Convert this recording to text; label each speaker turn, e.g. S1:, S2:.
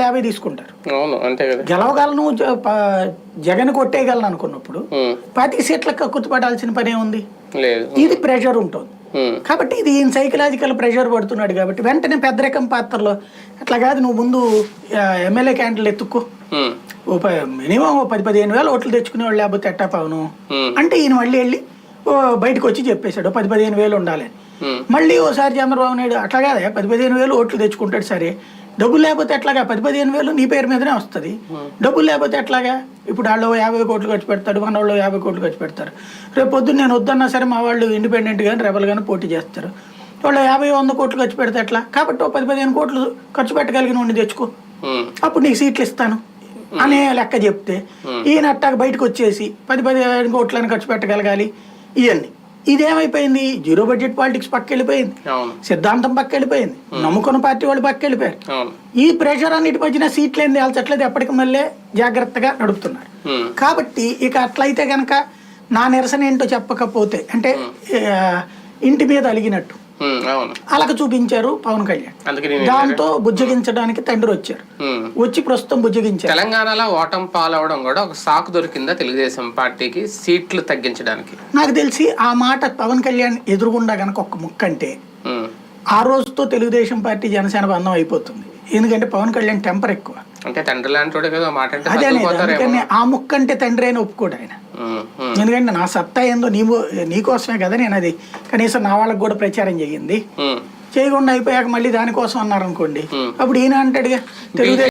S1: యాభై తీసుకుంటారు.
S2: అవును అంతే కదా.
S1: గెలవగలను జగన్ కొట్టేయగలను అనుకున్నప్పుడు పార్టీ సీట్లకు కుర్తుపడాల్సిన పనే ఉంది ఇది ప్రెషర్ ఉంటుంది. కాబట్టి ఇది ఈయన సైకలాజికల్ ప్రెషర్ పడుతున్నాడు కాబట్టి వెంటనే పెద్దరికం పాత్రలో అట్లా కాదు నువ్వు ముందు ఎమ్మెల్యే క్యాండిల్ ఎత్తుక్కో. ఓ మినిమం ఓ పది పదిహేను వేలు ఓట్లు తెచ్చుకునేవాళ్ళు లేకపోతే ఎట్టా పావును? అంటే ఈయన మళ్ళీ వెళ్ళి బయటకు వచ్చి చెప్పేశాడు పది పదిహేను వేలు ఉండాలని
S2: ఉమ్,
S1: మళ్ళీ ఓసారి చంద్రబాబు నాయుడు అట్లా కాదా పది పదిహేను వేలు ఓట్లు తెచ్చుకుంటాడు సరే డబ్బులు లేకపోతే ఎట్లాగా? పది పదిహేను వేలు నీ పేరు మీదనే వస్తుంది. డబ్బులు లేకపోతే ఎట్లాగా? ఇప్పుడు వాళ్ళు యాభై కోట్లు ఖర్చు పెడతాడు మన వాళ్ళు యాభై కోట్లు ఖర్చు పెడతారు. రేపు పొద్దున్న నేను వద్దన్నా సరే మా వాళ్ళు ఇండిపెండెంట్ కానీ రెబల్ కానీ పోటీ చేస్తారు. వాళ్ళు యాభై వంద కోట్లు ఖర్చు పెడితే ఎట్లా? కాబట్టి పది పదిహేను కోట్లు ఖర్చు పెట్టగలిగిన వాడిని తెచ్చుకో. అప్పుడు నీకు సీట్లు ఇస్తాను అనే లెక్క చెప్తే ఈయన అట్టాక బయటకు వచ్చేసి పది పదిహేను కోట్లని ఖర్చు పెట్టగలగాలి. ఇవన్నీ ఇదేమైపోయింది? జీరో బడ్జెట్ పాలిటిక్స్ పక్క వెళ్ళిపోయింది
S2: అవును.
S1: సిద్ధాంతం పక్క వెళ్ళిపోయింది నమ్ముకున్న పార్టీ వాళ్ళు పక్క వెళ్ళిపోయారు
S2: అవును.
S1: ఈ ప్రెషర్ అన్నిటి మధ్యన సీట్లు ఏం తేల్చట్లేదు ఎప్పటికి మళ్ళీ జాగ్రత్తగా నడుపుతున్నారు. కాబట్టి ఇక అట్లయితే గనక నా నిరసన ఏంటో చెప్పకపోతే అంటే ఇంటి మీద అలిగినట్టు. అలక చూపించారు పవన్ కళ్యాణ్. దాంతో బుజ్జగించడానికి తండ్రి వచ్చారు. వచ్చి ప్రస్తుతం బుజ్జగించారు.
S2: తెలంగాణలో ఓటం పాలవడం కూడా ఒక సాకు దొరికిందా తెలుగుదేశం పార్టీకి సీట్లు తగ్గించడానికి?
S1: నాకు తెలిసి ఆ మాట పవన్ కళ్యాణ్ ఎదురుగుండా గనక ఒక్క ముక్క అంటే ఆ రోజుతో తెలుగుదేశం పార్టీ జనసేన బంధం అయిపోతుంది. ఎందుకంటే పవన్ కళ్యాణ్ టెంపర్ ఎక్కువ.
S2: అంటే తండ్రి లాంటి
S1: అదే ఆ ముక్క అంటే తండ్రి అని ఒప్పుకోడు ఆయన. ఎందుకంటే నా సత్తా ఏందో నీ నీకోసమే కదా నేను అది కనీసం నా వాళ్ళకి కూడా ప్రచారం చేయింది
S2: ఉమ్.
S1: చేయకుండా అయిపోయాక మళ్ళీ దానికోసం అన్నారు అనుకోండి
S2: Hmm.
S1: అప్పుడు ఈయన అంటాడుగా తెలుగుదేశం